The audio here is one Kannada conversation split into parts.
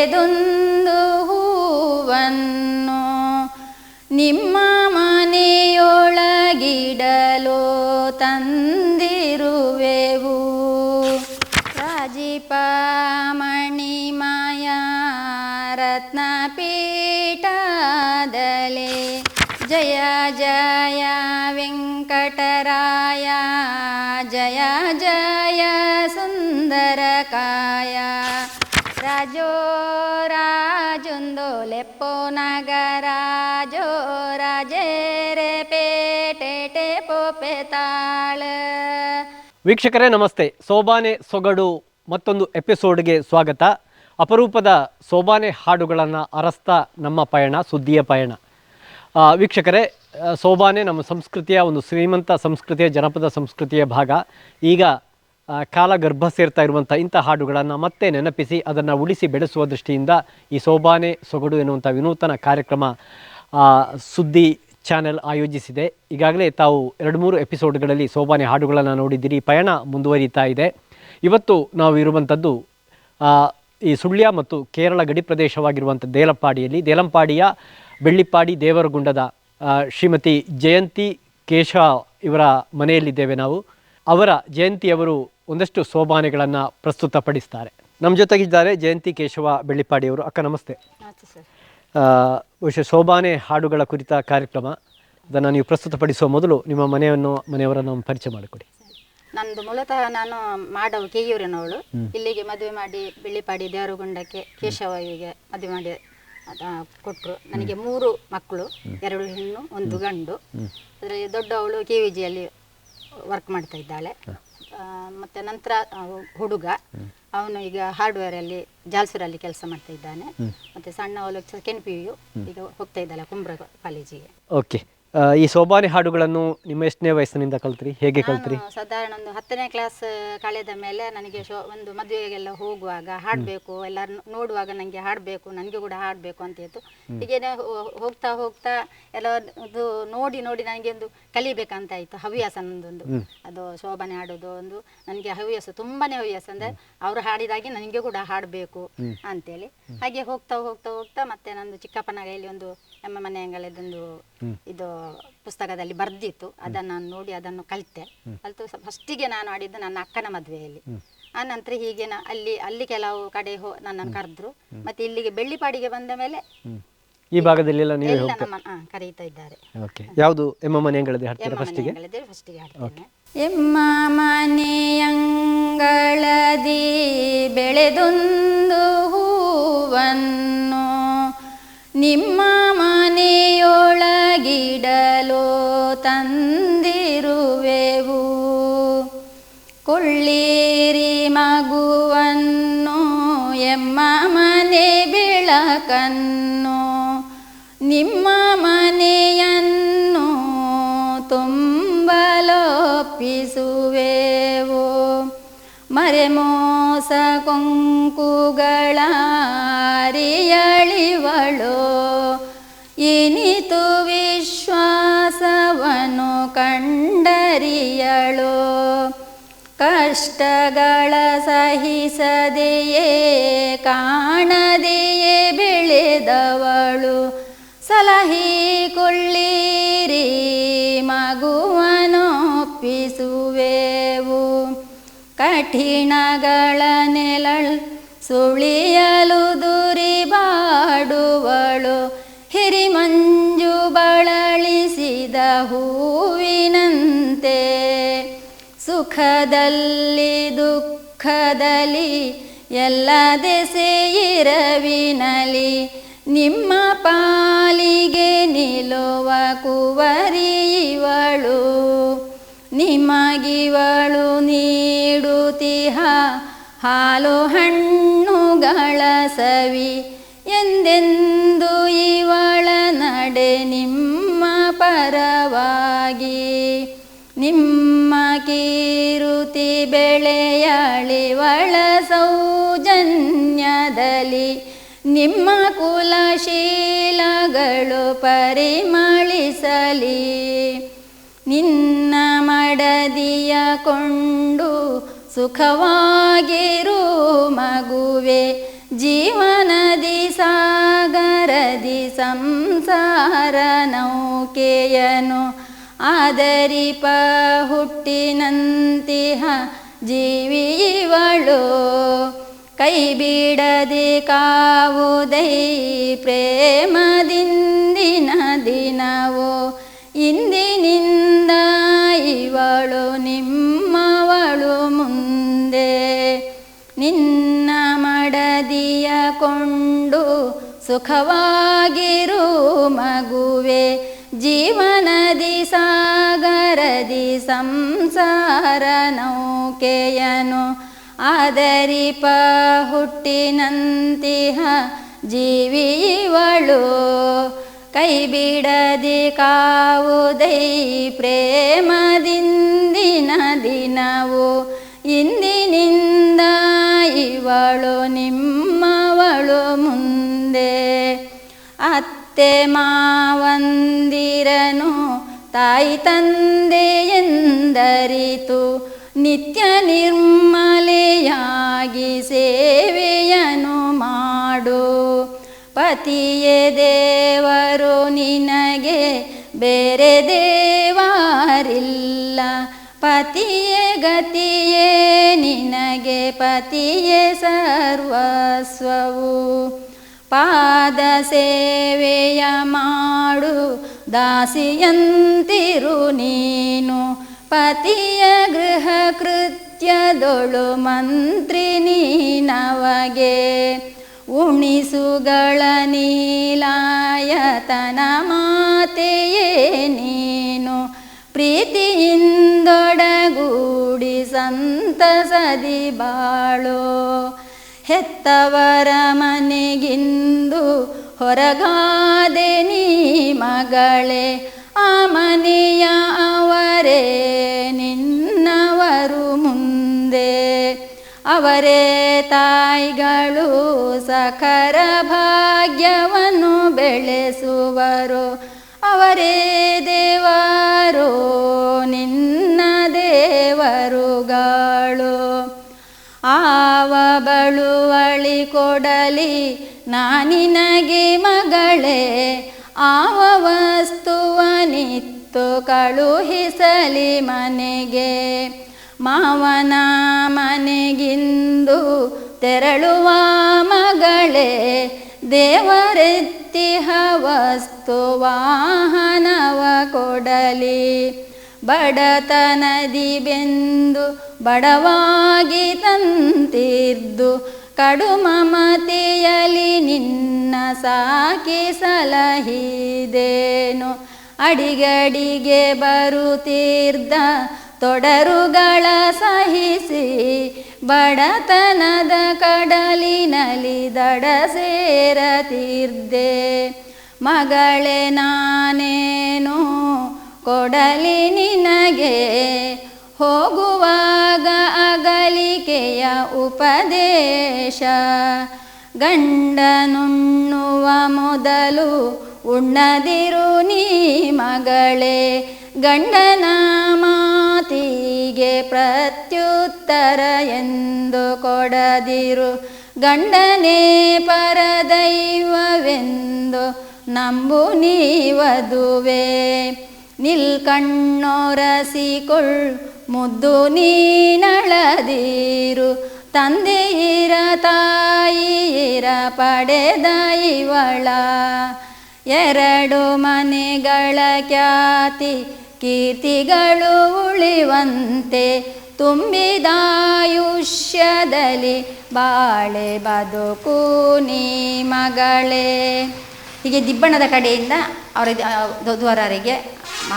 ಬೆಳೆದೊಂದು ನಗರಾಜೋ ರಾಜೇರೆ ಪೇಟೆ ಪೋಪೆ ತಾಳ. ವೀಕ್ಷಕರೇ, ನಮಸ್ತೆ. ಸೋಬಾನೆ ಸೊಗಡು ಮತ್ತೊಂದು ಎಪಿಸೋಡ್ಗೆ ಸ್ವಾಗತ. ಅಪರೂಪದ ಸೋಬಾನೆ ಹಾಡುಗಳನ್ನು ಅರಸ್ತಾ ನಮ್ಮ ಪಯಣ, ಸುದ್ದಿಯ ಪಯಣ. ವೀಕ್ಷಕರೇ ಸೋಬಾನೆ ನಮ್ಮ ಸಂಸ್ಕೃತಿಯ ಒಂದು ಶ್ರೀಮಂತ ಸಂಸ್ಕೃತಿಯ, ಜನಪದ ಸಂಸ್ಕೃತಿಯ ಭಾಗ. ಈಗ ಕಾಲ ಗರ್ಭ ಸೇರ್ತಾ ಇರುವಂಥ ಇಂಥ ಹಾಡುಗಳನ್ನು ಮತ್ತೆ ನೆನಪಿಸಿ, ಅದನ್ನು ಉಳಿಸಿ ಬೆಳೆಸುವ ದೃಷ್ಟಿಯಿಂದ ಈ ಸೋಬಾನೆ ಸೊಗಡು ಎನ್ನುವಂಥ ವಿನೂತನ ಕಾರ್ಯಕ್ರಮ ಸುದ್ದಿ ಚಾನೆಲ್ ಆಯೋಜಿಸಿದೆ. ಈಗಾಗಲೇ ತಾವು ಎರಡು ಮೂರು ಎಪಿಸೋಡ್ಗಳಲ್ಲಿ ಸೋಬಾನೆ ಹಾಡುಗಳನ್ನು ನೋಡಿದ್ದೀರಿ. ಪಯಣ ಮುಂದುವರಿತಾ ಇದೆ. ಇವತ್ತು ನಾವು ಇರುವಂಥದ್ದು ಈ ಸುಳ್ಯ ಮತ್ತು ಕೇರಳ ಗಡಿ ಪ್ರದೇಶವಾಗಿರುವಂಥ ದೇಲಂಪಾಡಿಯಲ್ಲಿ, ದೇಲಂಪಾಡಿಯ ಬೆಳ್ಳಿಪ್ಪಾಡಿ ದೇವರಗುಂಡದ ಶ್ರೀಮತಿ ಜಯಂತಿ ಕೇಶ ಇವರ ಮನೆಯಲ್ಲಿದ್ದೇವೆ ನಾವು. ಅವರ ಜಯಂತಿಯವರು ಒಂದಷ್ಟು ಸೋಬಾನೆಗಳನ್ನು ಪ್ರಸ್ತುತಪಡಿಸ್ತಾರೆ. ನಮ್ಮ ಜೊತೆಗಿದ್ದಾರೆ ಜಯಂತಿ ಕೇಶವ ಬೆಳ್ಳಿಪಾಡಿಯವರು. ಅಕ್ಕ ನಮಸ್ತೆ. ಬಹುಶಃ ಸೋಬಾನೆ ಹಾಡುಗಳ ಕುರಿತ ಕಾರ್ಯಕ್ರಮ. ಅದನ್ನು ನೀವು ಪ್ರಸ್ತುತಪಡಿಸುವ ಮೊದಲು ನಿಮ್ಮ ಮನೆಯನ್ನು ಮನೆಯವರನ್ನು ಪರಿಚಯ ಮಾಡಿಕೊಡಿ. ನಂದು ಮೂಲತಃ ನಾನು ಮಾಡವು ಕೇಯೂರಿನವಳು ಇಲ್ಲಿಗೆ ಮದುವೆ ಮಾಡಿ ಬೆಳ್ಳಿಪಾಡಿ ದೇವರಗುಂಡಕ್ಕೆ ಕೇಶವಿಗೆ ಮದುವೆ ಮಾಡಿ ಕೊಟ್ಟರು ನನಗೆ ಮೂರು ಮಕ್ಕಳು ಎರಡು ಹೆಣ್ಣು ಒಂದು ಗಂಡು. ಅದರಲ್ಲಿ ದೊಡ್ಡವಳು ಕೆ ವಿ ಜಿಯಲ್ಲಿ ವರ್ಕ್ ಮಾಡ್ತಾ ಇದ್ದಾಳೆ. ಮತ್ತೆ ನಂತರ ಹುಡುಗ ಅವನು ಈಗ ಹಾರ್ಡ್ವೇರ್ ಅಲ್ಲಿ ಜಾಲ್ಸೂರಲ್ಲಿ ಕೆಲಸ ಮಾಡ್ತಾ ಇದ್ದಾನೆ. ಮತ್ತೆ ಸಣ್ಣ ಸೆಕೆಂಡ್ ಪಿ ಯು ಈಗ ಹೋಗ್ತಾ ಇದ್ದಾಳೆ ಕುಂಬ್ರ ಕಾಲೇಜಿಗೆ ಓಕೆ ಆ, ಈ ಸೋಬಾನೆ ಹಾಡುಗಳನ್ನು ನಿಮ್ಮ ಎಷ್ಟನೇ ವಯಸ್ಸಿನಿಂದ ಕಲ್ತ್ರಿ? ಹೇಗೆ ಕಲ್ತ್ರಿ? ನಾನು ಸಾಧಾರಣ ಒಂದು ಹತ್ತನೇ ಕ್ಲಾಸ್ ಕಳೆದ ಮೇಲೆ ನನಗೆ ಶೋ ಒಂದು ಮದುವೆಗೆಲ್ಲ ಹೋಗುವಾಗ ಹಾಡಬೇಕು ಎಲ್ಲರೂ ನೋಡುವಾಗ ನನಗೆ ಹಾಡಬೇಕು ನನಗೆ ಕೂಡ ಹಾಡಬೇಕು ಅಂತ ಇತ್ತು ಹೀಗೇನೆ ಹೋ- ಹೋಗ್ತಾ ಹೋಗ್ತಾ ಎಲ್ಲ ಇದು ನೋಡಿ ನೋಡಿ ನನಗೆ ಒಂದು ಕಲಿಬೇಕಂತ ಆಯಿತು ಹವ್ಯಾಸ ನಂದೊಂದು. ಅದು ಶೋಭನೆ ಹಾಡೋದು ಒಂದು ನನಗೆ ಹವ್ಯಾಸ ತುಂಬಾನೇ ಹವ್ಯಾಸ. ಅಂದರೆ ಅವರು ಹಾಡಿದಾಗೆ ನನಗೆ ಕೂಡ ಹಾಡಬೇಕು ಅಂತೇಳಿ. ಹಾಗೆ ಹೋಗ್ತಾ ಹೋಗ್ತಾ ಹೋಗ್ತಾ ಮತ್ತೆ ನಂದು ಚಿಕ್ಕಪ್ಪನ ಕೈಯಲ್ಲಿ ಒಂದು ನಮ್ಮ ಮನೆ ಅಂಗಳದೊಂದು ಇದು ಪುಸ್ತಕದಲ್ಲಿ ಬರ್ದಿತ್ತು. ಅದನ್ನು ನಾನು ನೋಡಿ ಅದನ್ನು ಕಲಿತೆ. ಕಲಿತು ಫಸ್ಟಿಗೆ ನಾನು ಆಡಿದ್ದು ನನ್ನ ಅಕ್ಕನ ಮದುವೆಯಲ್ಲಿ. ಆ ನಂತರ ಹೀಗೆ ನಾ ಅಲ್ಲಿ ಅಲ್ಲಿ ಕೆಲವು ಕಡೆ ಹೋ ನನ್ನನ್ನು ಕರೆದ್ರು. ಮತ್ತೆ ಇಲ್ಲಿಗೆ ಬೆಳ್ಳಿಪಾಡಿಗೆ ಬಂದ ಮೇಲೆ ಈ ಭಾಗದಲ್ಲೆಲ್ಲ ನೀವು ಎಲ್ಲ ನೀವು ಕರೀತಾ ಇದ್ದಾರೆ. ಓಕೆ. ಯಾವುದು ಎಮ್ಮ ಮನೆ ಹಾಡ್ತೀರಾ ಹಾಡ್ತಾರೆ ಫಸ್ಟಿಗೆ? ಎಮ್ಮ ಫಸ್ಟಿಗೆ ಹಾಡ್ತೇನೆ. ಎಮ್ಮ ಮನೆಯಂಗಳದಿ ಬೆಳೆದೊಂದು ಹೂವನ್ನು ನಿಮ್ಮ ಮನೆಯೊಳಗಿಡಲು ತಂದಿರುವೆವು. ಕೊಳ್ಳೀರಿ ಮಗುವನ್ನು ಎಮ್ಮ ಮನೆ ಬೆಳಕನ್ನು. ನಿಮ್ಮ ಮನೆಯನ್ನು ತುಂಬಲೊಪ್ಪಿಸುವೆವು. ಮರೆಮೋಸ ಕೊಂಕುಗಳ ಅರಿಯಳಿವಳು ಇನಿತು ವಿಶ್ವಾಸವನು ಕಂಡರಿಯಳು. ಕಷ್ಟಗಳ ಸಹಿಸದೆಯೇ ಕಾಣದೆಯೇ ಬೆಳೆದವಳು. ಸಲಹಿಕೊಳ್ಳಿರಿ ಮಗುವನೊಪ್ಪಿಸುವೆವು. ಕಠಿಣಗಳ ನೆಲಳ್ ಸುಳಿಯಲು ಹೂವಿನಂತೆ ಸುಖದಲ್ಲಿ, ದುಃಖದಲ್ಲಿ ಎಲ್ಲ ದೆಸೆಯಿರವಿನಲಿ ನಿಮ್ಮ ಪಾಲಿಗೆ ನಿಲ್ಲುವ ಕುವರಿಯವಳು ನಿಮಗಿವಳು ನೀಡುತ್ತಿಹ ಹಾಲು ಹಣ್ಣುಗಳ ಸವಿ. ಎಂದೆಂದು ಇವಳ ನಡೆ ನಿಮ್ಮ ಪರವಾಗಿ ನಿಮ್ಮ ಕೀರುತಿ ಬೆಳೆಯಳಿವಳ ಸೌಜನ್ಯದಲ್ಲಿ ನಿಮ್ಮ ಕುಲಶೀಲಗಳು ಪರಿಮಳಿಸಲಿ. ನಿನ್ನ ಮಡದಿಯ ಕೊಂಡು ಸುಖವಾಗಿರು ಮಗುವೆ. ಜೀವನದಿ ಸಾಗರದಿ ಸಂಸಾರ ನೌಕೆಯನು ಆದರಿಪ ಹುಟ್ಟಿನಂತಿಹ ಜೀವಿವಳು ಕೈ ಬಿಡದೆ ಕಾವುದೈ ಪ್ರೇಮದಿಂದಿನ ದಿನವೋ ಕೊಂಡು ಸುಖವಾಗಿರು ಮಗುವೆ. ಜೀವನದಿ ಸಾಗರದಿ ಸಂಸಾರ ನೌಕೆಯನು. ಆದರಿಪ ಹುಟ್ಟಿನಂತಿಹ ಜೀವಿವಳು ಕೈ ಬಿಡದಿ ಕಾವುದೈ ಪ್ರೇಮದಿಂದಿನ ದಿನವು. ಇಂದಿನಿಂದ ಇವಳು ನಿಮ್ಮವಳು ಮುಂದೆ. ಅತ್ತೆ ಮಾವಂದಿರನು ತಾಯಿ ತಂದೆ ಎಂದರಿತು. ನಿತ್ಯ ನಿರ್ಮಲೆಯಾಗಿ ಸೇವೆಯನು ಮಾಡು. ಪತಿಯೇ ದೇವರು ನಿನಗೆ ಬೇರೆ ದೇವಾರಿಲ್ಲ. ಪತಿಯೇ ಗತಿಯೇ, ನಿನಗೆ ಪತಿಯೇ ಸರ್ವಸ್ವವು. ಪಾದ ಸೇವೆಯ ಮಾಡು, ದಾಸಿಯಂತಿರು ನೀನು. ಪತಿಯ ಗೃಹ ಕೃತ್ಯದೊಳು ಮಂತ್ರಿ ನೀನವಗೆ. ಉಣಿಸುಗಳ ನೀಲಾಯತನ ಮಾತೆಯೇ ನೀನು. ಪ್ರೀತಿಯಿಂದೊಡಗೂಡಿ ಸಂತಸದಿ ಬಾಳೋ. ಹೆತ್ತವರ ಮನೆಗಿಂದು ಹೊರಗಾದೆ ನೀ ಮಗಳೇ, ಆ ಮನೆಯ ಅವರೇ ನಿನ್ನವರು ಮುಂದೆ. ಅವರೇ ತಾಯಿಗಳು ಸಖರ ಭಾಗ್ಯವನ್ನು ಬೆಳೆಸುವರು. ಅವರೇ ದೇವರು ನಿನ್ನ ದೇವರುಗಳು ಆವ ಬಳುವಳಿ ಕೊಡಲಿ ನಾನಿನಗೆ ಮಗಳೇ. ಆವ ವಸ್ತುವನಿತ್ತು ಕಳುಹಿಸಲಿ ಮನೆಗೆ. ಮಾವನ ಮನೆಗಿಂದು ತೆರಳುವ ಮಗಳೇ ದೇವರೆತ್ತಿಹ ವಸ್ತು ವಾಹನವ ಕೊಡಲಿ. ಬಡತನದಿ ಬೆಂದು ಬಡವಾಗಿ ತಂತಿರ್ದು ಕಡು ಮಮತೆಯಲಿ ನಿನ್ನ ಸಾಕಿ ಸಲಹಿದೇನು. ಅಡಿಗಡಿಗೆ ಬರುತ್ತೀರ್ದ ತೊಡರುಗಳ ಸಹಿಸಿ ಬಡತನದ ಕಡಲಿನಲ್ಲಿ ದಡ ಸೇರತೀರ್ದೆ. ಮಗಳೆ, ನಾನೇನು ಕೊಡಲಿ ನಿನಗೆ? ಹೋಗುವಾಗ ಅಗಲಿಕೆಯ ಉಪದೇಶ. ಗಂಡನುಣ್ಣುವ ಮೊದಲು ಉಣ್ಣದಿರು ನೀ ಮಗಳೇ, ಗಂಡನ ಮಾತಿಗೆ ಪ್ರತ್ಯುತ್ತರ ಎಂದು ಕೊಡದಿರು. ಗಂಡನೇ ಪರದೈವವೆಂದು ನಂಬು ನೀವದುವೆ. ನಿಲ್ಕಣ್ಣೊರಸಿಕೊಳ್ಳ್ ಮುದ್ದು ನೀನಳದಿರು. ತಂದೆಯಿರ ತಾಯಿಯಿರ ಪಡೆದ ಇವಳ. ಎರಡು ಮನೆಗಳ ಖ್ಯಾತಿ, ಕೀರ್ತಿಗಳು ಉಳಿವಂತೆ ತುಂಬಿದಾಯುಷ್ಯದಲ್ಲಿ ಬಾಳೆ ಬದುಕು ನೀ ಮಗಳೇ. ಹೀಗೆ ದಿಬ್ಬಣದ ಕಡೆಯಿಂದ ಅವರ ವಧುವರರಿಗೆ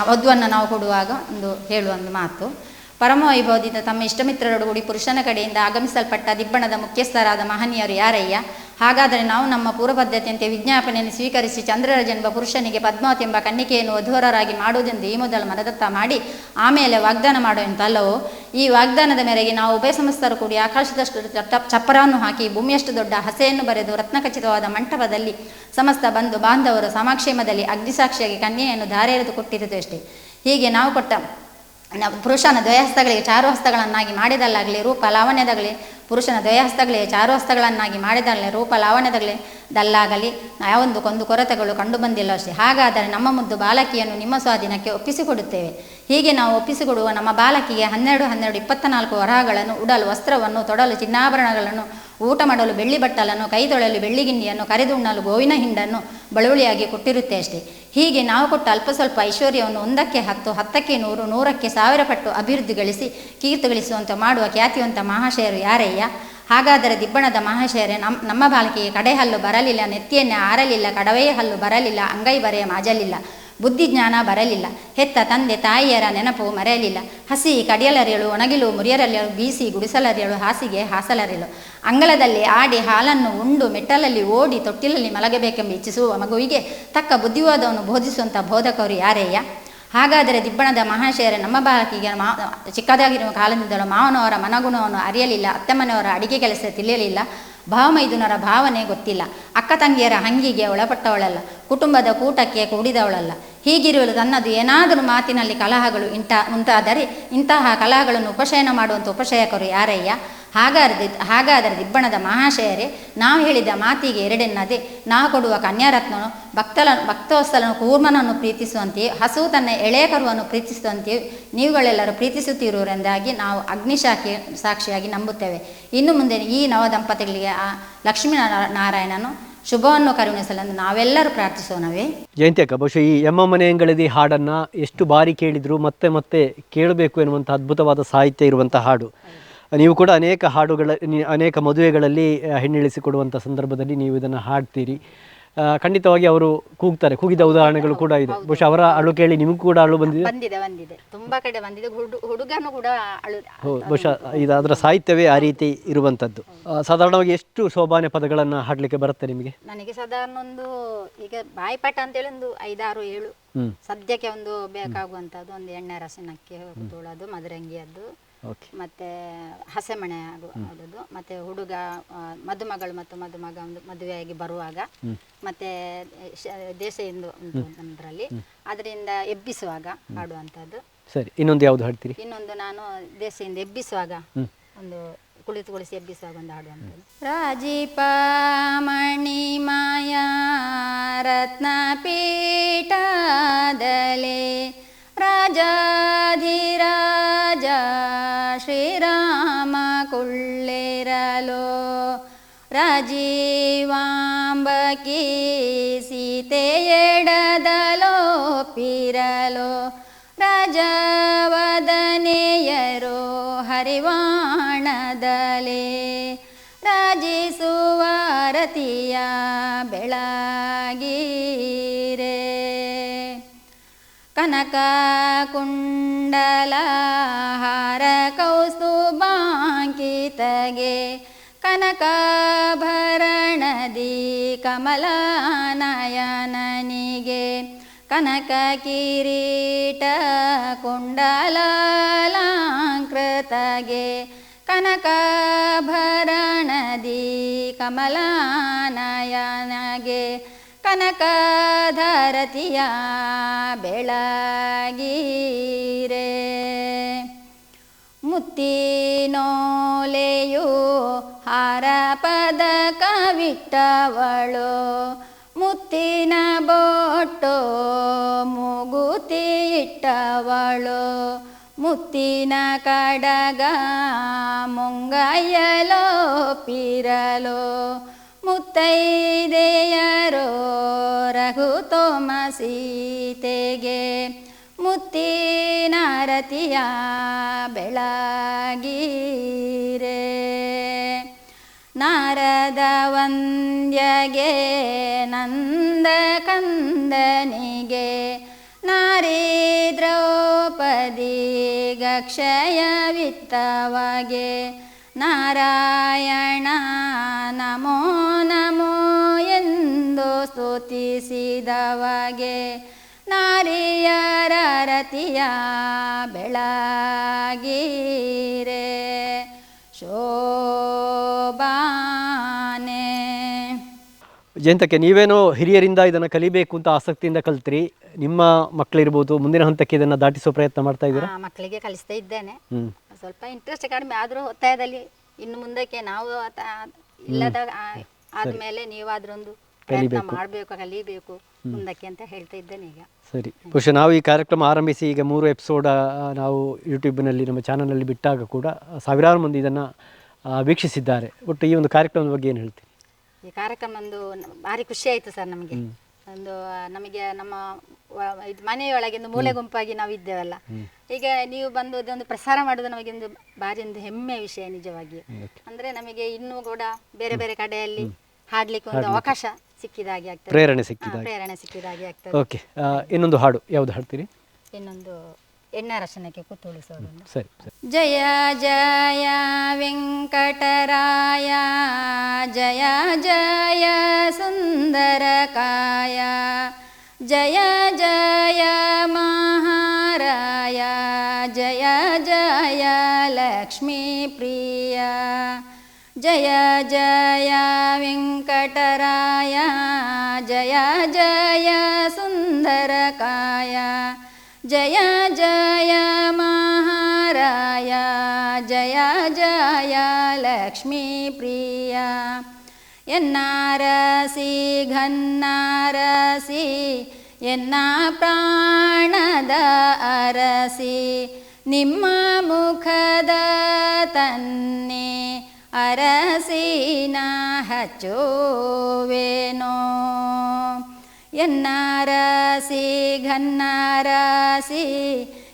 ವಧುವನ್ನು ನಾವು ಕೊಡುವಾಗ ಒಂದು ಹೇಳುವ ಒಂದು ಮಾತು. ಪರಮವೈಭವದಿಂದ ತಮ್ಮ ಇಷ್ಟಮಿತ್ರರೊಡಗೂಡಿ ಪುರುಷನ ಕಡೆಯಿಂದ ಆಗಮಿಸಲ್ಪಟ್ಟ ದಿಬ್ಬಣದ ಮುಖ್ಯಸ್ಥರಾದ ಮಹನೀಯರು ಯಾರಯ್ಯ? ಹಾಗಾದರೆ ನಾವು ನಮ್ಮ ಪೂರ್ವಪದ್ಧತಿಯಂತೆ ವಿಜ್ಞಾಪನೆಯನ್ನು ಸ್ವೀಕರಿಸಿ ಚಂದ್ರರಜೆಂಬ ಪುರುಷನಿಗೆ ಪದ್ಮಾವತಿ ಎಂಬ ಕನ್ನಿಕೆಯನ್ನು ವಧುವರರಾಗಿ ಮಾಡುವುದೆಂದು ಈ ಮೊದಲು ಮನದತ್ತ ಮಾಡಿ, ಆಮೇಲೆ ವಾಗ್ದಾನ ಮಾಡುವಂತಲ್ಲವೋ ಈ ವಾಗ್ದಾನದ ಮೇರೆಗೆ ನಾವು ಉಭಯ ಸಮಸ್ತರು ಕೂಡಿ ಆಕಾಶದಷ್ಟು ಚಪ್ಪ- ಚಪ್ಪರವನ್ನು ಹಾಕಿ ಭೂಮಿಯಷ್ಟು ದೊಡ್ಡ ಹಸೆಯನ್ನು ಬರೆದು ರತ್ನಖಚಿತವಾದ ಮಂಟಪದಲ್ಲಿ ಸಮಸ್ತ ಬಂಧು ಬಾಂಧವರು ಸಮಾಕ್ಷೇಮದಲ್ಲಿ ಅಗ್ನಿಸಾಕ್ಷಿಯಾಗಿ ಕನ್ಯೆಯನ್ನು ಧಾರೆ ಎರೆದು ಕೊಟ್ಟಿರುವುದು ಅಷ್ಟೇ. ಹೀಗೆ ನಾವು ಕೊಟ್ಟ ಪುರುಷನ ದ್ವಯಹಸ್ತಗಳಿಗೆ ಚಾರು ಹಸ್ತಗಳನ್ನಾಗಿ ಮಾಡಿದಲ್ಲಾಗಲಿ, ರೂಪ ಲಾವಣ್ಯದಾಗಲಿ ಪುರುಷನ ದ್ವಯಹಸ್ತಗಳೇ, ಚಾರುಹಸ್ತಗಳನ್ನಾಗಿ ಮಾಡಿದಾಗಲೇ ರೂಪ ಲಾವಣ್ಯದಲ್ಲೇ ದಲ್ಲಾಗಲಿ. ಯಾವೊಂದು ಕೊಂದು ಕೊರತೆಗಳು ಕಂಡು ಬಂದಿಲ್ಲ ಅಷ್ಟೇ. ಹಾಗಾದರೆ ನಮ್ಮ ಮುದ್ದು ಬಾಲಕಿಯನ್ನು ನಿಮ್ಮ ಸ್ವಾಧೀನಕ್ಕೆ ಒಪ್ಪಿಸಿಕೊಡುತ್ತೇವೆ. ಹೀಗೆ ನಾವು ಒಪ್ಪಿಸಿಕೊಡುವ ನಮ್ಮ ಬಾಲಕಿಗೆ ಹನ್ನೆರಡು ಹನ್ನೆರಡು ಇಪ್ಪತ್ತ ನಾಲ್ಕು ವರಹಗಳನ್ನು, ಉಡಲು, ವಸ್ತ್ರವನ್ನು, ತೊಡಲು, ಚಿನ್ನಾಭರಣಗಳನ್ನು ಊಟ ಮಾಡಲು ಬೆಳ್ಳಿ ಬಟ್ಟಲನ್ನು ಕೈ ತೊಳೆಯಲು ಬೆಳ್ಳಿಗಿಂಡಿಯನ್ನು ಕರೆದುಣ್ಣಲು ಗೋವಿನ ಹಿಂಡನ್ನು ಬಳುವಳಿಯಾಗಿ ಕೊಟ್ಟಿರುತ್ತೆ ಅಷ್ಟೇ. ಹೀಗೆ ನಾವು ಕೊಟ್ಟ ಅಲ್ಪ ಸ್ವಲ್ಪ ಐಶ್ವರ್ಯವನ್ನು ಒಂದಕ್ಕೆ ಹತ್ತು, ಹತ್ತಕ್ಕೆ ನೂರು, ನೂರಕ್ಕೆ ಸಾವಿರ ಪಟ್ಟು ಅಭಿವೃದ್ಧಿ ಗಳಿಸಿ, ಕೀರ್ತಿ ಗಳಿಸುವಂತೆ ಮಾಡುವ ಖ್ಯಾತಿವಂತ ಮಹಾಶಯರು ಯಾರಯ್ಯ? ಹಾಗಾದರೆ ದಿಬ್ಬಣದ ಮಹಾಶಯರೇ ನಮ್ಮ ನಮ್ಮ ಬಾಲಕಿಗೆ ಕಡೆ ಹಲ್ಲು ಬರಲಿಲ್ಲ, ನೆತ್ತಿಯನ್ನೇ ಆರಲಿಲ್ಲ, ಕಡವೆಯ ಹಲ್ಲು ಬರಲಿಲ್ಲ, ಅಂಗೈ ಬರೆಯ ಮಾಜಲಿಲ್ಲ. ಬುದ್ಧಿ ಜ್ಞಾನ ಬರಲಿಲ್ಲ. ಹೆತ್ತ ತಂದೆ ತಾಯಿಯರ ನೆನಪು ಮರೆಯಲಿಲ್ಲ. ಹಸಿ ಕಡಿಯಲರಿಯಳು ಒಣಗಿಲು ಮುರಿಯರಲಿಯಳು ಬೀಸಿ ಗುಡಿಸಲರಿಯಳು ಹಾಸಿಗೆ ಹಾಸಲರಿಳು. ಅಂಗಳದಲ್ಲಿ ಆಡಿ ಹಾಲನ್ನು ಉಂಡು ಮೆಟ್ಟಲಲ್ಲಿ ಓಡಿ ತೊಟ್ಟಿಲಲ್ಲಿ ಮಲಗಬೇಕೆಂಬ ಇಚ್ಛಿಸುವ ಮಗುವಿಗೆ ತಕ್ಕ ಬುದ್ಧಿವಾದವನ್ನು ಬೋಧಿಸುವಂಥ ಬೋಧಕರು ಯಾರೇಯ? ಹಾಗಾದರೆ ದಿಬ್ಬಣದ ಮಹಾಶಯರ, ನಮ್ಮ ಬಾಲಕಿಗೆ ಮಾ, ಚಿಕ್ಕದಾಗಿರುವ ಕಾಲದಿಂದಲೂ ಮಾವನವರ ಮನಗುಣವನ್ನು ಅರಿಯಲಿಲ್ಲ, ಅತ್ತಮ್ಮನವರ ಅಡಿಗೆ ಕೆಲಸ ತಿಳಿಯಲಿಲ್ಲ, ಭಾವಮೈದುನರ ಭಾವನೆ ಗೊತ್ತಿಲ್ಲ. ಅಕ್ಕ ತಂಗಿಯರ ಹಂಗಿಗೆ ಒಳಪಟ್ಟವಳಲ್ಲ, ಕುಟುಂಬದ ಕೂಟಕ್ಕೆ ಕೂಡಿದವಳಲ್ಲ. ಹೀಗಿರುವಳು ತನ್ನದು ಏನಾದರೂ ಮಾತಿನಲ್ಲಿ ಕಲಹಗಳು ಇಂಟ ಉಂಟಾದರೆ ಇಂತಹ ಕಲಹಗಳನ್ನು ಉಪಶಯನ ಮಾಡುವಂಥ ಉಪಶಯಕರು ಯಾರಯ್ಯ? ಹಾಗಾದರೆ ಹಾಗಾದರೆ ದಿಬ್ಬಣದ ಮಹಾಶಯರೇ, ನಾವು ಹೇಳಿದ ಮಾತಿಗೆ ಎರಡೆನ್ನದೆ, ನಾವು ಕೊಡುವ ಕನ್ಯಾರತ್ನನು, ಭಕ್ತಲ ಭಕ್ತವತ್ಸಲನು ಕೂರ್ಮನನ್ನು ಪ್ರೀತಿಸುವಂತೆಯೇ ಹಸು ತನ್ನ ಎಳೆಯಕರುವನ್ನು ಪ್ರೀತಿಸುವಂತೆಯೇ ನೀವುಗಳೆಲ್ಲರೂ ಪ್ರೀತಿಸುತ್ತಿರುವರೆಂದಾಗಿ ನಾವು ಅಗ್ನಿಶಾಖಿ ಸಾಕ್ಷಿಯಾಗಿ ನಂಬುತ್ತೇವೆ. ಇನ್ನು ಮುಂದೆ ಈ ನವ ದಂಪತಿಗಳಿಗೆ ಆ ಲಕ್ಷ್ಮೀ ನಾರಾಯಣನು ಶುಭವನ್ನು ಕರುಣಿಸಲೆಂದು ನಾವೆಲ್ಲರೂ ಪ್ರಾರ್ಥಿಸೋಣವೇ. ಜಯಂತಿ ಅಕ್ಕ ಬಹುಶಃ ಈ ಎಮ್ಮ ಮನೆಯಂಗಳದಿ ಹಾಡನ್ನು ಎಷ್ಟು ಬಾರಿ ಕೇಳಿದ್ರು ಮತ್ತೆ ಮತ್ತೆ ಕೇಳಬೇಕು ಎನ್ನುವಂಥ ಅದ್ಭುತವಾದ ಸಾಹಿತ್ಯ ಇರುವಂಥ ಹಾಡು. ನೀವು ಕೂಡ ಅನೇಕ ಹಾಡುಗಳ, ಅನೇಕ ಮದುವೆಗಳಲ್ಲಿ ಹೆಣ್ಣಿಳಿಸಿ ಹೆಣ್ಣಿಳಿಸಿಕೊಡುವಂಥ ಸಂದರ್ಭದಲ್ಲಿ ನೀವು ಇದನ್ನು ಹಾಡ್ತೀರಿ. ಖಂಡಿತವಾಗಿ ಅವರು ಕೂಗ್ತಾರೆ. ಕೂಗಿದ ಉದಾಹರಣೆಗಳು ಕೂಡ ಇದೆ. ಬಹುಶಃ ಅವರ ಅಳು ಕೇಳಿ ನಿಮಗೂ ಕೂಡ ಅಳು ಬಂದಿದೆ ಬಂದಿದೆ ಬಂದಿದೆ. ತುಂಬಾ ಕಡೆ ಬಂದಿದೆ. ಹುಡು ಹುಡುಗನು ಕೂಡ ಅಳು ಬಹುಶಃ ಇದು ಅದರ ಸಾಹಿತ್ಯವೇ ಆ ರೀತಿ ಇರುವಂತದ್ದು ಆ, ಸಾಧಾರಣವಾಗಿ ಎಷ್ಟು ಶೋಭಾನೆ ಪದಗಳನ್ನು ಹಾಡ್ಲಿಕ್ಕೆ ಬರುತ್ತೆ ನಿಮಗೆ? ನನಗೆ ಸಾಧಾರಣ ಒಂದು ಈಗ ಬಾಯಿಪಾಠ ಅಂತೇಳಿ ಒಂದು ಐದಾರು ಏಳು. ಹ್ಮ್. ಸದ್ಯಕ್ಕೆ ಒಂದು ಬೇಕಾಗುವಂತದ್ದು ಒಂದು ಎಣ್ಣೆ ರಸನಕ್ಕೆ ತೋಳದು ಮದರಂಗಿಯದ್ದು. ಮತ್ತೆ ಹಸೆಮಣೆ ಆಗು ಆಗೋದು ಮತ್ತೆ ಹುಡುಗ ಆ, ಮದುಮಗಳು ಮತ್ತು ಮದುಮಗ ಒಂದು ಮದುವೆಯಾಗಿ ಬರುವಾಗ ಮತ್ತೆ ಶ- ಎಂದು ಉಂಟು ನಮ್ಮದ್ರಲ್ಲಿ ಅದರಿಂದ ಎಬ್ಬಿಸುವಾಗ ಆಡುವಂಥದ್ದು. ಸರಿ ಇನ್ನೊಂದು ಯಾವುದು ಹಾಡ್ತೀರಿ? ಇನ್ನೊಂದು ನಾನು ದೇಶದಿಂದ ಎಬ್ಬಿಸುವಾಗ ಒಂದು ಕುಳಿತುಗೊಳಿಸಿ ಎಬ್ಬಿಸುವಾಗ ಒಂದು ಹಾಡುವಂತದ್ದು ರಾಜೀಪ ಮಣಿ ಮಾಯಾ ರತ್ನ ಪೀಠದಲೆ ರಾಜಾಧಿರಾಜ ಶ್ರೀರಾಮ ಕುಳ್ಳಿರಲೋ ರಾಜೀವಾಂಬಕಿ ಸೀತೆಯೆಡದಲೋ ಪಿರಲೋ ರಾಜವದನೆಯರೋ ಹರಿವಾಣದಲೆ ರಾಜಿಸುವಾರತಿಯ ಬೆಳಗೀರೆ ಕನಕ ಕೌಸ್ತುಬಾಂಕಿತಗೆ ಕನಕಾಭರಣದಿ ಕಮಲನಯನನಿಗೆ ಕನಕ ಕಿರೀಟ ಕುಂಡಲಾಲಂಕೃತಗೆ ಕನಕಾಭರಣದಿ ಕಮಲನಯನಗೆ ಕನಕಧಾರತಿಯ ಬೆಳಗೀರೆ. ಮುತ್ತಿನೋಲೆಯು ಹಾರ ಪದಕವಿಟ್ಟವಳು ಮುತ್ತಿನ ಬೊಟ್ಟು ಮುಗುತಿ ಇಟ್ಟವಳು ಮುತ್ತಿನ ಕಡಗ ಮುಂಗಯ್ಯಲೋ ಪಿರಲೋ. ಮುತ್ತೈದೆಯರೋ ರಘುತೋಮ ಸೀತೆಗೆ ಮುತ್ತಿನಾರತಿಯ ಬೆಳಗೀರೆ. ನಾರದ ವಂದ್ಯಗೆ ನಂದ ಕಂದನಿಗೆ ನಾರಿ ದ್ರೌಪದಿ ಗಕ್ಷಯವಿತ್ತವಗೆ ನಾರಾಯಣ ನಮೋ ನಮೋ ಎಂದು ಸ್ತುತಿಸಿದವಗೆ ನಾರಿಯರ ರತಿಯ ಬೆಳಗೀರೆ. ಶೋಭಾನೆ. ಜಯಂತಕ್ಕೆ ನೀವೇನೋ ಹಿರಿಯರಿಂದ ಇದನ್ನು ಕಲಿಬೇಕು ಅಂತ ಆಸಕ್ತಿಯಿಂದ ಕಲ್ತ್ರಿ. ನಿಮ್ಮ ಮಕ್ಕಳಿರ್ಬೋದು ಮುಂದಿನ ಹಂತಕ್ಕೆ ಇದನ್ನು ದಾಟಿಸೋ ಪ್ರಯತ್ನ ಮಾಡ್ತಾ ಇದ್ದೀರಾ? ಆ, ಮಕ್ಕಳಿಗೆ ಕಲಿಸ್ತಾ ಇದ್ದೇನೆ. ಹ್ಮ್. ಸ್ವಲ್ಪ ಇಂಟ್ರೆಸ್ಟ್ ಕಡಿಮೆ ಆದರೂ ಒತ್ತಾಯದಲ್ಲಿ ಇನ್ನು ಮುಂದಕ್ಕೆ ನಾವು ಆತ- ಇಲ್ಲದ ಆ- ಆದ್ಮೇಲೆ ನೀವಾದ್ರೊಂದು ಪ್ರಯತ್ನ ಮಾಡಬೇಕು ಕಲಿಬೇಕು ಮುಂದಕ್ಕೆ ಅಂತ ಹೇಳ್ತಾ ಇದ್ದೇನೆ ಈಗ. ಸರಿ. ಬಹುಶಃ ನಾವು ಈ ಕಾರ್ಯಕ್ರಮ ಆರಂಭಿಸಿ ಈಗ ಮೂರು ಎಪಿಸೋಡ್ ನಾವು ಯೂಟ್ಯೂಬ್ನಲ್ಲಿ ನಮ್ಮ ಚಾನಲಲ್ಲಿ ಬಿಟ್ಟಾಗ ಕೂಡ ಸಾವಿರಾರು ಮಂದಿ ಇದನ್ನು ವೀಕ್ಷಿಸಿದ್ದಾರೆ. ಒಟ್ಟು ಈ ಒಂದು ಕಾರ್ಯಕ್ರಮದ ಬಗ್ಗೆ ಏನು ಹೇಳ್ತೀನಿ ಈ ಕಾರ್ಯಕ್ರಮ ಒಂದು ಭಾರಿ ಖುಷಿ ಆಯಿತು ಸರ್ ನಮಗೆ. ಒಂದು ನಮಗೆ ನಮ್ಮ ವ- ಇದು ಮನೆಯೊಳಗೆ ಒಂದು ಮೂಲೆ ಗುಂಪಾಗಿ ನಾವು ಇದ್ದೇವಲ್ಲ. ಈಗ ನೀವು ಬಂದು ಅದೊಂದು ಪ್ರಸಾರ ಮಾಡೋದು ನಮಗೆ ಒಂದು ಭಾರಿ ಒಂದು ಹೆಮ್ಮೆಯ ವಿಷಯ ನಿಜವಾಗಿ. ಅಂದ್ರೆ ನಮಗೆ ಇನ್ನೂ ಕೂಡ ಬೇರೆ ಬೇರೆ ಕಡೆಯಲ್ಲಿ ಹಾಡ್ಲಿಕ್ಕೆ ಒಂದು ಅವಕಾಶ ಸಿಕ್ಕಿದ ಹಾಗೆ ಆಗ್ತದೆ. ಪ್ರೇರಣೆ ಹಾ, ಸಿಕ್ಕಿದ ಪ್ರೇರಣೆ ಸಿಕ್ಕಿದ ಹಾಗೆ ಆಗ್ತದೆ ಓಕೆ ಇನ್ನೊಂದು ಹಾಡು ಯಾವ್ದು ಹಾಡ್ತೀರಿ? ಇನ್ನೊಂದು ಎಣ್ಣೆ ರಚನೆಗೆ ಕುತ್ತುಳಿಸೋದೊಂದು ಸರಿ ಸರಿ. ಜಯ ಜಯ ವೆಂಕಟರಾಯ ಜಯ ಜಯ ಸುಂದರಕಾಯ ಜಯ ಜಯ ಮಹಾರಾಯ ಜಯ ಜಯ ಲಕ್ಷ್ಮೀ ಪ್ರಿಯ ಜಯ ಜಯ ವೆಂಕಟರಾಯ ಎನ್ನಾರಸಿ, ಘನ್ನಾರಸಿ, ಎನ್ನ ಪ್ರಾಣದ ಅರಸಿ, ನಿಮ್ಮ ಮುಖದ ತನ್ನೆ ಅರಸಿನ ಹಚ್ಚುವೇನೋ. ಎನ್ನಾರಸಿ, ಘನ್ನಾರಸಿ,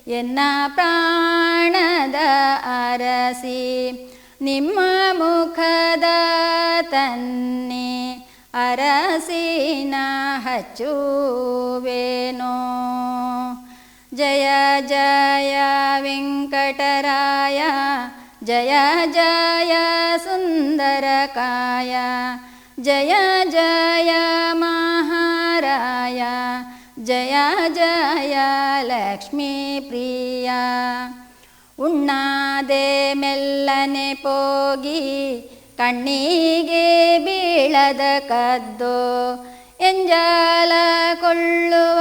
ಎನ್ನ ಪ್ರಾಣದ ಅರಸಿ, ನಿಮ್ಮ ಮುಖದ ತನ್ನೆ ಅರಸಿನ ಹಚ್ಚುವೇನೋ ಜಯ ಜಯ ವೆಂಕಟರಾಯ ಜಯ ಜಯ ಸುಂದರಕಾಯ ಜಯ ಜಯ ಮಹಾರಾಯ ಜಯ ಜಯ ಲಕ್ಷ್ಮೀ ಪ್ರಿಯ ಉಣ್ಣಾದೆ ಮೆಲ್ಲನೆ ಪೋಗಿ ಕಣ್ಣಿಗೆ ಬೀಳದ ಕದ್ದು ಎಂಜಾಲ ಕೊಳ್ಳುವ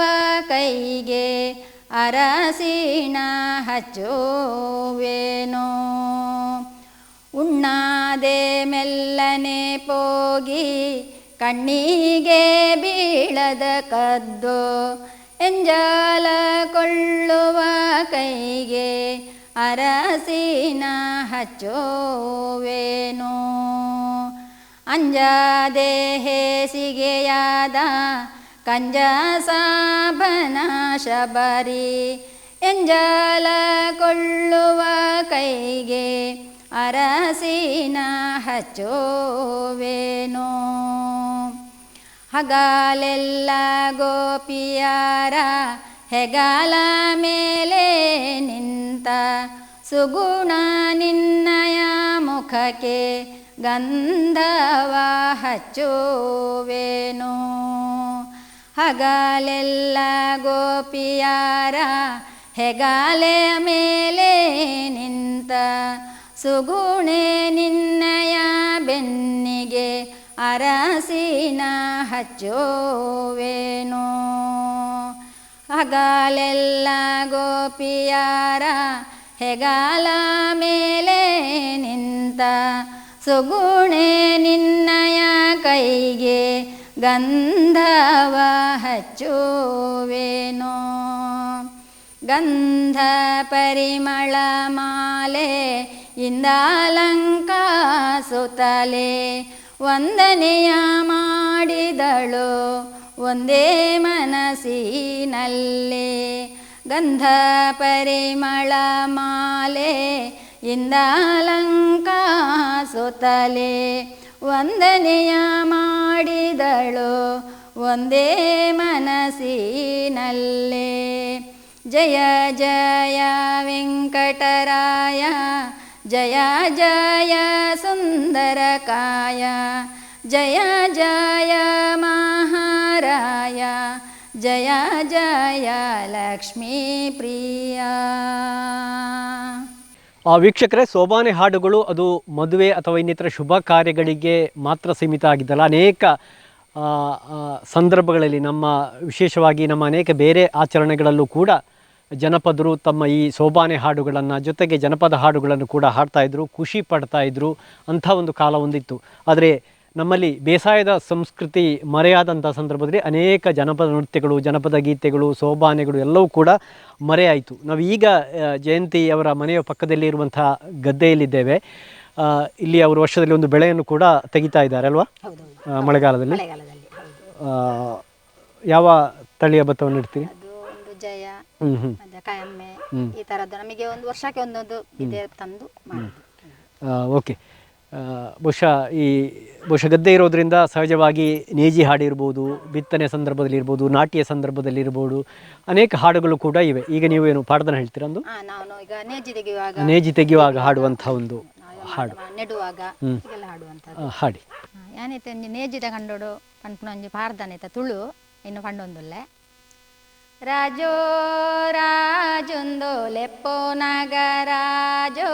ಕೈಗೆ ಅರಸಿಣ ಹಚ್ಚುವೇನೋ. ಉಣ್ಣಾದೆ ಮೆಲ್ಲನೆ ಪೋಗಿ ಕಣ್ಣಿಗೆ ಬೀಳದ ಕದ್ದು ಎಂಜಾಲ ಕೊಳ್ಳುವ ಕೈಗೆ ಅರಸಿನ ಹಚ್ಚೋವೇನು? ಅಂಜಾದೆ ಹೇಸಿಗೆಯಾದ ಕಂಜ ಸಾಬನ ಶಬರಿ ಎಂಜಾಲ ಕೊಳ್ಳುವ ಕೈಗೆ ಅರಸಿನ ಹಚ್ಚೋವೇನು? ಹಗಾಲೆಲ್ಲ ಗೋಪಿಯಾರ ಹೆಗಾಲ ಮೇಲೆ ನಿಂತ ಸುಗುಣ ನಿನ್ನಯ ಮುಖಕ್ಕೆ ಗಂಧವ ಹಚ್ಚುವೇನು. ಹಗಲೆಲ್ಲ ಗೋಪಿಯಾರ ಹೆಗಾಲೆ ಮೇಲೆ ನಿಂತ ಸುಗುಣೆ ನಿನ್ನಯ ಬೆನ್ನಿಗೆ ಅರಸಿನ ಹಚ್ಚೋವೇನೋ. ಹಗಾಲೆಲ್ಲ ಗೋಪಿಯಾರ, ಹೆಗಾಲ ಮೇಲೆ ನಿಂತ, ಸುಗುಣೆ ನಿನ್ನಯ ಕೈಗೆ ಗಂಧವ ಹಚ್ಚುವೇನೋ. ಗಂಧ ಪರಿಮಳ ಮಾಲೆ, ಇಂದಾಲಂಕ ಸುತಲೆ, ವಂದನೆಯ ಮಾಡಿದಳು ಒಂದೇ ಮನಸ್ಸಿನಲ್ಲೇ ಗಂಧ ಪರಿಮಳ ಮಾಲೆ ಇಂದಾಲಂಕಾಸುತ್ತಲೇ ವಂದನೆಯ ಮಾಡಿದಳು ಒಂದೇ ಮನಸ್ಸಿನಲ್ಲೇ ಜಯ ಜಯ ವೆಂಕಟರಾಯ, ಜಯ ಜಯ ಸುಂದರಕಾಯ, ಜಯ ಜಯ ಮಹಾರಾಯ ಜಯ ಜಯ, ಲಕ್ಷ್ಮೀ ಪ್ರಿಯ. ಆ ವೀಕ್ಷಕರೇ, ಸೋಬಾನೆ ಹಾಡುಗಳು ಅದು ಮದುವೆ ಅಥವಾ ಇನ್ನಿತರ ಶುಭ ಕಾರ್ಯಗಳಿಗೆ ಮಾತ್ರ ಸೀಮಿತ ಆಗಿದ್ದಲ್ಲ. ಅನೇಕ ಸಂದರ್ಭಗಳಲ್ಲಿ ನಮ್ಮ, ವಿಶೇಷವಾಗಿ ನಮ್ಮ ಅನೇಕ ಬೇರೆ ಆಚರಣೆಗಳಲ್ಲೂ ಕೂಡ ಜನಪದರು ತಮ್ಮ ಈ ಸೋಬಾನೆ ಹಾಡುಗಳನ್ನು, ಜೊತೆಗೆ ಜನಪದ ಹಾಡುಗಳನ್ನು ಕೂಡ ಹಾಡ್ತಾಯಿದ್ರು ಖುಷಿ ಪಡ್ತಾಯಿದ್ರು ಅಂಥ ಒಂದು ಕಾಲ ಒಂದಿತ್ತು. ಆದರೆ ನಮ್ಮಲ್ಲಿ ಬೇಸಾಯದ ಸಂಸ್ಕೃತಿ ಮರೆಯಾದಂಥ ಸಂದರ್ಭದಲ್ಲಿ ಅನೇಕ ಜನಪದ ನೃತ್ಯಗಳು ಜನಪದ ಗೀತೆಗಳು ಸೋಬಾನೆಗಳು ಎಲ್ಲವೂ ಕೂಡ ಮರೆಯಾಯಿತು. ನಾವು ಈಗ ಜಯಂತಿ ಅವರ ಮನೆಯ ಪಕ್ಕದಲ್ಲಿ ಇರುವಂಥ ಗದ್ದೆಯಲ್ಲಿದ್ದೇವೆ. ಇಲ್ಲಿ ಅವರು ವರ್ಷದಲ್ಲಿ ಒಂದು ಬೆಳೆಯನ್ನು ಕೂಡ ತೆಗಿತಾ ಇದ್ದಾರೆ ಅಲ್ವಾ? ಮಳೆಗಾಲದಲ್ಲಿ. ಯಾವ ತಳಿಯ ಭತ್ತವನ್ನು ಇಡ್ತೀವಿ ಜಯ ಕಾಯಮ್ಮೆ ಈ ತರದ್ದು ನಮಗೆ ಒಂದು ವರ್ಷಕ್ಕೆ ಒಂದೊಂದು ಇದೆ ತಂದು ಓಕೆ. ಬಹುಶಃ ಈ ಬಹುಶಃ ಗದ್ದೆ ಇರೋದ್ರಿಂದ ಸಹಜವಾಗಿ ನೇಜಿ ಹಾಡಿರ್ಬೋದು ಬಿತ್ತನೆ ಸಂದರ್ಭದಲ್ಲಿ ಇರ್ಬೋದು ನಾಟಿಯ ಸಂದರ್ಭದಲ್ಲಿ ಇರ್ಬೋದು ಅನೇಕ ಹಾಡುಗಳು ಕೂಡ ಇವೆ. ಈಗ ನೀವು ಏನು ಪಾಡ್ದನ ಹೇಳ್ತೀರಾ ಒಂದು ನಾನು ಈಗ ನೇಜಿ ತೆಗೆಯುವಾಗ ನೇಜಿ ತೆಗೆಯುವಾಗ ಹಾಡುವಂಥ ಒಂದು ಹಾಡು. ನೆಡುವಾಗ ಹೀಗೆಲ್ಲ ಹಾಡುವಂಥದ್ದು. ಆ, ಹಾಡಿ. ಒಂಜಿ ನೇಜಿದ ಕಂಡೋಡು ಪಾರ್ದನೈತ ತುಳು ಇನ್ನು ಪಂಡೊಂದುಲ್ಲೆ. ರಾಜೋ ರಾಜೊಂದು ಲೆಪ್ಪೋ ನಗರಾಜೋ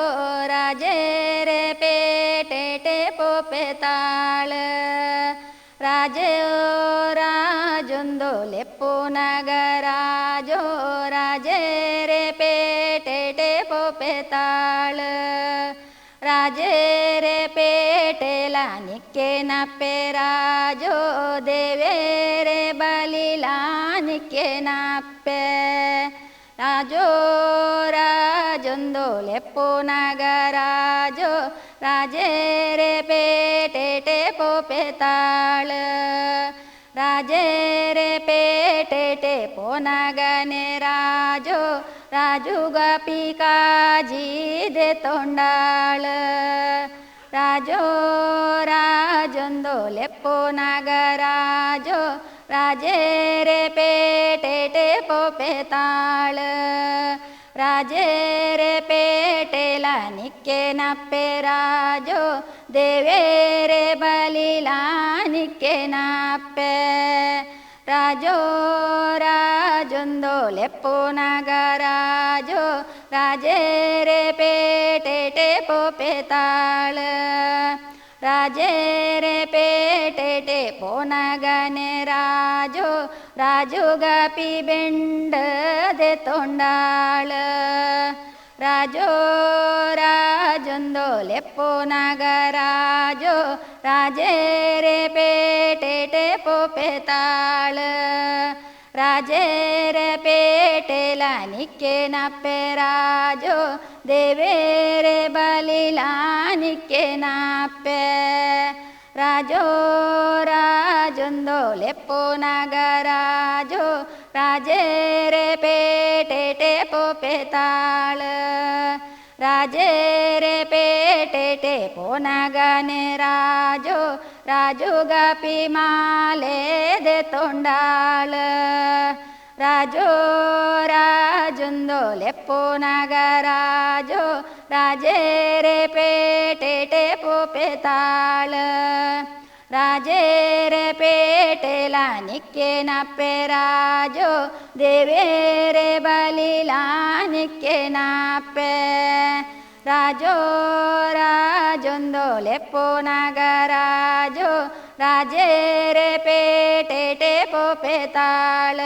ರಾಜೇರೆ ಪೇಟೆ ಪೋಪೆ ತಾಳ ರಾಜೋ ರಾಜೊಂದು ಲೆಪ್ಪೋ ನಗರಾಜೋ ರಾಜೇರೆ ರಾಜೇರೆ ಪೇಟೆಲ ನಿಕ್ಕೆ ನಪ್ಪೆ ರಾಜೋ ದೇವೇರೆ ಬಲಿಲ ನಿಕ್ಕೆ ನಪ್ಪೆ ರಾಜೋ ರಾಜೊಂದು ಲೆಪ್ಪು ನಗರಾಜೋ ರಾಜೇರೆ ಪೇಟೆಟೆ ಪೋಪೆ ತಾಳ ರಾಜೇರೆ ಪೇಟೆಟೆ ಪೋನಗನೆ ರಾಜೋ ರಾಜುಗ ಪಿಕಾಜಿ ದೆ ತೊಂಡಾಳ ರಾಜೋ ರಾಜೊಂದು ಲೆಪ್ಪೋ ನಗರಾಜೋ ರಾಜೇರೆ ಪೇಟೆಟೆ ಪೋಪೆ ತಾಳ ರಾಜೇರೆ ಪೇಟೆಲ ನಿಕ್ಕೆ ನಪ್ಪೆ ರಾಜೋ ದೇವೇರೆ ಬಲಿಲ ನಿಕ್ಕೆ ನಪ್ಪೆ ರಾಜೋ ರಾಜೊಂದು ಲೆಪ್ಪು ನಗರಾಜೋ, ರಾಜೇರೆ ಪೇಟೆ ಟೇಪೋ ಪೇತಾಳ. ರಾಜೇರೆ ಪೇಟೆಟೆ ನಗನೆ ರಾಜೋ ರಾಜು ಗಪಿ ಬೆಂಡದೆ ತೊಂಡಾಳ. ರಾಜೋ, ರಾಜೊಂದು ಲೆಪ್ಪು ನಗರಾಜೋ, ರಾಜೇರೆ ಪೇಟೆ ಟೇಪೋ ತಾಳ ರಾಜೇರೆ ಪೇಟೆಲ ನಿಕ್ಕೆ ನಪ್ಪೆ ರಾಜೋ ದೇವೇರೆ ಬಲಿಲ ನಿಕ್ಕೆ ನಪ್ಪೆ ರಾಜೋ ರಾಜೊಂದು ಲೆಪ್ಪು ನಗರಾಜೋ ರಾಜೇರೆ ಪೇಟೆಟೆ ಪೋಪೆ ತಾಳ ರಾಜೇರೆ ಪೇಟೆಟೆ ಪೋನಗನೆ ರಾಜೋ ರಾಜುಗ ಪಿ ಮಾಲೆ ದೆ ತೊಂಡಾಳ ರಾಜೋ ರಾಜೊಂದು ಲೆಪ್ಪು ನಗರಾಜೋ ರಾಜೇರೆ ಪೇಟೆಟೆ ಪೋಪೆ ತಾಳ ರಾಜೇರೆ ಪೇಟೆಲ ನಿಕ್ಕೆ ನಪ್ಪೆ ರಾಜೋ ದೇವೇರೆ ಬಲಿಲ ನಿಕ್ಕೆ ನಪ್ಪೆ ರಾಜೋ ರಾಜೊಂದು ಲೆಪ್ಪು ನಗರಾಜೋ ರಾಜೇರೆ ಪೇಟೆಟೆ ಪೋಪೆ ತಾಳ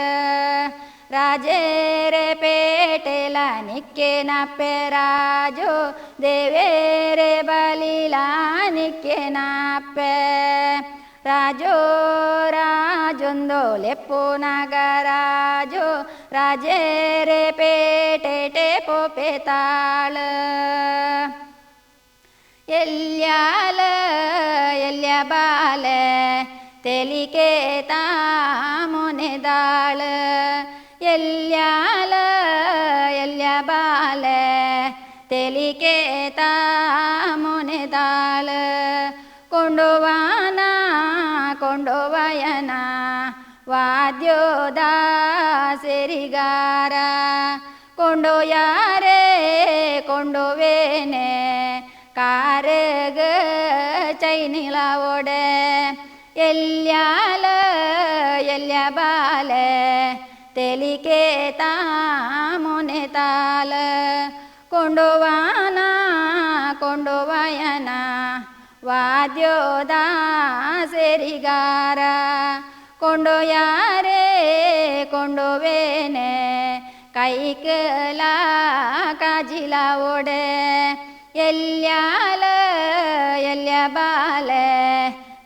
ರಾಜೇರೆ ಪೇಟೆಲ ನಿಕ್ಕೆ ನಪ್ಪೆ ರಾಜೋ ದೇವೇರೆ ಬಲಿಲ ನಾಪೆ ರಾಜೋ, ರಾಜೊಂದು ಲೆಪ್ಪು ನಗರಾಜೋ, ರಾಜೇರೆ ಪೇಟೆಟೆ ಪೋಪೆ ತಾಳ ಎಲ್ಯಾಲ, ಎಲ್ಯ ಬಾಲ, ತೆಲಿಕೆ ತಾಮೊನೆದಾಳ ಎಲ್ಯಾಲ ತೆಲಿಕೆ ತಾಮೊನೆದಾಳ ವಾದ್ಯೋದ ಸೆರಿಗಾರ ಕೊಂಡೊಯಾರೆ ಕೊಂಡೊವೇನೆ ಕೈಕಲ ಕಾಜಿಲ ಓಡೆ ಎಲ್ಯಾಲ ಎಲ್ಯ ಬಾಲ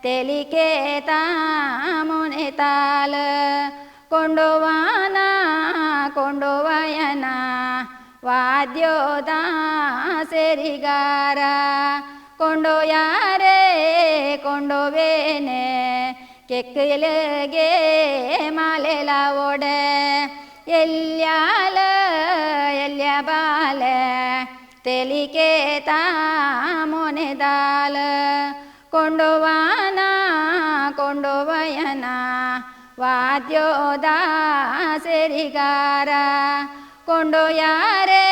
ತೆಲಿಕೆ ತಾಮುನೆ ತಾಲ ಕೊಂಡೋವಾನ ಕೊಂಡೋವಯನ ಕೊಂಡೋವೇನೆ ಕೆಕ್ಕಲಗೆ ಮಾಲೆಲ ಓಡೆ. ಎಲ್ಯಾಲ, ಎಲ್ಯ ಬಾಲ. ತೆಲಿಕೆ ತಾಮೊನೆದಾಲ ಕೊಂಡೋವಾನ, ಕೊಂಡೋವಯನ. ವಾದ್ಯೋದ ಸೇರಿಗಾರ. ಕೊಂಡೋಯಾರೇ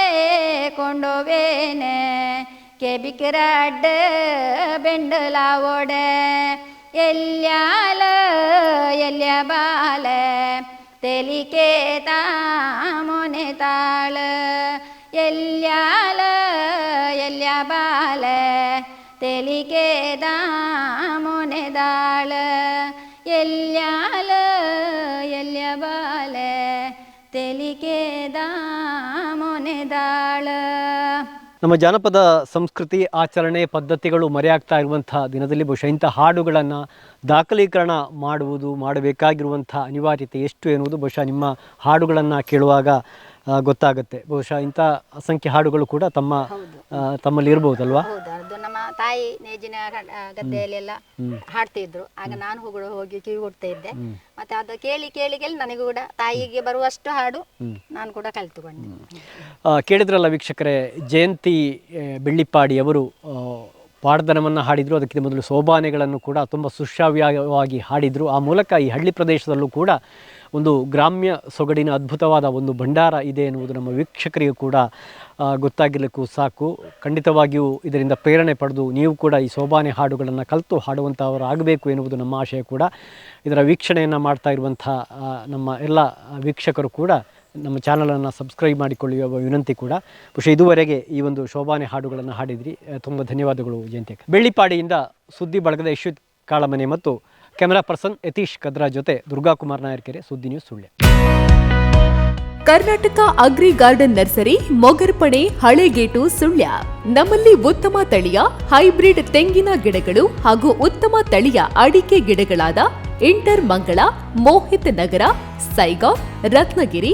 ಕೊಂಡೋವೇನೆ. ಕೆಬಿಕ್ರಡ್ಡ ಬೆಂಡಲ ಓಡೆ ಎಲ್ಯಾಲ ಎಲ್ಯ ಬಾಲ ತೆಲಿಕೆ ತಾಮೊನೆ ತಾಳ ಎಲ್ಯಾಲ ಎಲ್ಯ ಬಾಲ ತೆಲಿಕೆ ದಾಮೊನೆ ನಮ್ಮ ಜಾನಪದ ಸಂಸ್ಕೃತಿ ಆಚರಣೆ ಪದ್ಧತಿಗಳು ಮರೆಯಾಗ್ತಾ ಇರುವಂಥ ದಿನದಲ್ಲಿ ಬಹುಶಃ ಇಂಥ ಹಾಡುಗಳನ್ನು ದಾಖಲೀಕರಣ ಮಾಡುವುದು, ಮಾಡಬೇಕಾಗಿರುವಂಥ ಅನಿವಾರ್ಯತೆ ಎಷ್ಟು ಎನ್ನುವುದು ಬಹುಶಃ ನಿಮ್ಮ ಹಾಡುಗಳನ್ನು ಕೇಳುವಾಗ ಗೊತ್ತಾಗುತ್ತೆ. ಬಹುಶಃ ಇಂಥ ಅಸಂಖ್ಯ ಹಾಡುಗಳು ಕೂಡ ತಮ್ಮ ತಮ್ಮಲ್ಲಿ ಇರ್ಬೋದಲ್ವಾ? ತಾಯಿ ನೇಜಿನ ಗದ್ದೆಯಲ್ಲೆಲ್ಲ ಹಾಡ್ತಾ ಗದ್ದೆಯಲ್ಲೆಲ್ಲ ಹಾಡ್ತಿದ್ರು. ಆಗ ನಾನು ಕೂಡ ಹೋಗಿ ಕಿವಿ ಕೊಡ್ತಾ ಇದ್ದೆ. ಮತ್ತೆ ಅದು ಕೇಳಿ ಕೇಳಿ ಕೇಳಿ ನನಗೂ ಕೂಡ ತಾಯಿಗೆ ಬರುವಷ್ಟು ಹಾಡು ನಾನು ಕೂಡ ಕಲಿತುಕೊಂಡೆ. ಕೇಳಿದ್ರಲ್ಲ ವೀಕ್ಷಕರೇ ಜಯಂತಿ ಬೆಳ್ಳಿಪ್ಪಾಡಿಯವರು ಪಾಡ್ದನವನ್ನು ಹಾಡಿದರು. ಅದಕ್ಕಿಂತ ಮೊದಲು ಸೋಬಾನೆಗಳನ್ನು ಕೂಡ ತುಂಬ ಸುಶ್ರಾವ್ಯವಾಗಿ ಹಾಡಿದರು. ಆ ಮೂಲಕ ಈ ಹಳ್ಳಿ ಪ್ರದೇಶದಲ್ಲೂ ಕೂಡ ಒಂದು ಗ್ರಾಮ್ಯ ಸೊಗಡಿನ ಅದ್ಭುತವಾದ ಒಂದು ಭಂಡಾರ ಇದೆ ಎನ್ನುವುದು ನಮ್ಮ ವೀಕ್ಷಕರಿಗೂ ಕೂಡ ಗೊತ್ತಾಗಿರಲಿಕ್ಕೂ ಸಾಕು. ಖಂಡಿತವಾಗಿಯೂ ಇದರಿಂದ ಪ್ರೇರಣೆ ಪಡೆದು ನೀವು ಕೂಡ ಈ ಸೋಬಾನೆ ಹಾಡುಗಳನ್ನು ಕಲಿತು ಹಾಡುವಂಥವರು ಆಗಬೇಕು ಎನ್ನುವುದು ನಮ್ಮ ಆಶಯ ಕೂಡ. ಇದರ ವೀಕ್ಷಣೆಯನ್ನು ಮಾಡ್ತಾ ಇರುವಂಥ ನಮ್ಮ ಎಲ್ಲ ವೀಕ್ಷಕರು ಕೂಡ ನಮ್ಮ ಚಾನಲನ್ನು ಸಬ್ಸ್ಕ್ರೈಬ್ ಮಾಡಿಕೊಳ್ಳುವ ವಿನಂತಿ ಕೂಡ. ಬಹುಶಃ ಇದುವರೆಗೆ ಈ ಒಂದು ಶೋಭಾನೆ ಹಾಡುಗಳನ್ನು ಹಾಡಿದ್ರಿ. ತುಂಬ ಧನ್ಯವಾದಗಳು ಜಯಂತಿ ಬೆಳ್ಳಿಪಾಡಿಯಿಂದ ಸುದ್ದಿ ಬಳಗದ ಯಶ್ವಿತ್ ಕಾಳಮನೆ ಮತ್ತು ಕ್ಯಾಮೆರಾ ಪರ್ಸನ್ ಯತೀಶ್ ಕದ್ರಾ ಜೊತೆ ದುರ್ಗಾಕುಮಾರ್ ನಾಯರ್ಕೆರೆ ಸುದ್ದಿ news Sullia. Karnataka agri garden nursery Mogarpane Halegate Sullia. ನಮ್ಮಲ್ಲಿ ಉತ್ತಮ ತಳಿಯ, ಹೈಬ್ರಿಡ್ ತೆಂಗಿನ ಗಿಡಗಳು ಹಾಗೂ ಉತ್ತಮ ತಳಿಯ ಅಡಿಕೆ ಗಿಡಗಳಾದ ಇಂಟರ್ ಮಂಗಳ, ಮೋಹಿತ್ ನಗರ ಸೈಗಾವ್ ರತ್ನಗಿರಿ